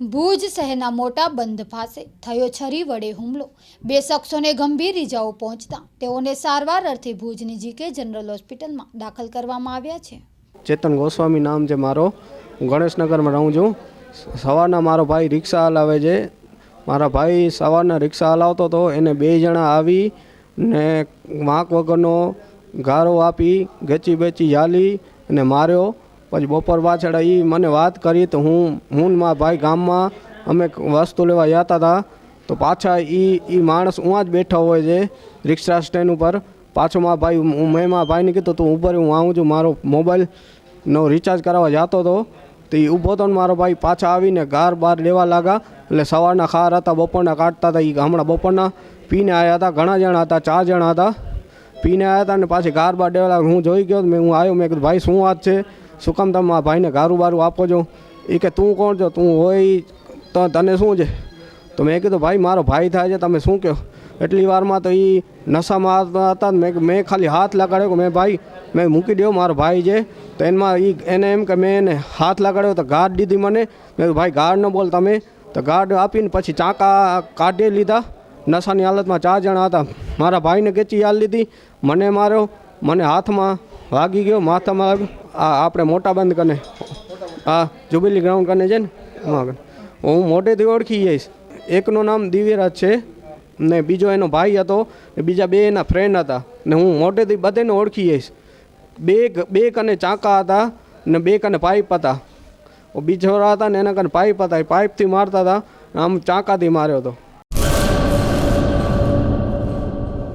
ભુજ શહેરના મોટા બંધ પાસે થયો છરી વડે હુમલો. બે શખ્સોને ગંભીર ઇજાઓ પહોંચતા તેઓને સારવાર અર્થે ભુજની જીકે જનરલ હોસ્પિટલમાં દાખલ કરવામાં આવ્યા છે. ચેતન ગોસ્વામી નામ છે મારો. હું ગણેશનગરમાં રહું છું. સવારના મારો ભાઈ રિક્ષા હલાવે છે. મારા ભાઈ સવારના રિક્ષા હલાવતો હતો એને બે જણા આવી ને વાંક વગરનો ગારો આપી, ગચી બેચી યાલી અને માર્યો. પછી બપોર પાછળ એ મને વાત કરી તો હું હું મારા ભાઈ ગામમાં અમે વસ્તુ લેવા જતા હતા તો પાછા એ એ માણસ ઉયાં જ બેઠા હોય છે રિક્ષા સ્ટેન્ડ ઉપર. પાછો મારા ભાઈ, હું મેં મારા ભાઈને કીધું તું ઉપર હું આવું છું, મારો મોબાઈલનો રિચાર્જ કરાવવા જતો હતો. તો એ ઊભો હતો મારો ભાઈ પાછા આવીને ગાર બાર લેવા લાગ્યા. એટલે સવારના ખાર હતા, બપોરના કાઢતા હતા એ હમણાં બપોરના પીને આવ્યા હતા, ઘણા જણા હતા, ચાર જણા હતા. પીને આવ્યા હતા અને પાછી ગાર બાર દેવા લાગ્યા. હું જોઈ ગયો મેં, હું આવ્યો, મેં કીધું, ભાઈ, શું વાત છે? શું કામ તમે મારા ભાઈને ગારું બારું આપો છો? એ કે તું કોણ છો? તું હોય તો તને શું છે? તો મેં કીધું, ભાઈ, મારો ભાઈ થાય છે, તમે શું કહો? એટલી વારમાં તો એ નશામાં હતા મેં મેં ખાલી હાથ લગાડ્યો કે મેં, ભાઈ, મેં મૂકી દો મારો ભાઈ છે. તો એમાં એ એને એમ કે મેં એને હાથ લગાડ્યો તો ગાઢ દીધી મને. મેં ભાઈ ગાર્ડ ન બોલ તમે. તો ગાઢ આપીને પછી ચાકા કાઢી લીધા. નશાની હાલતમાં ચાર જણા હતા. મારા ભાઈને કેચી હાલ લીધી મને માર્યો. મને હાથમાં વાગી ગયો, માથામાં વાગ્યો. આ આપણે મોટા બંધ કને. હા જુબિલી ગ્રાઉન્ડ કને છે ને? એમાં હું મોટેથી ઓળખી જઈશ. એકનું નામ દિવ્યરાજ છે ને બીજો એનો ભાઈ હતો ને બીજા બે એના ફ્રેન્ડ હતા. ને હું મોટેથી બધાને ઓળખી જઈશ. બે બે કને ચાંકા હતા ને બે કને પાઇપ હતા. બીજો હતા ને એના કને પાઇપ હતા. એ પાઇપથી મારતા હતા આમ ચાંકાથી માર્યો હતો.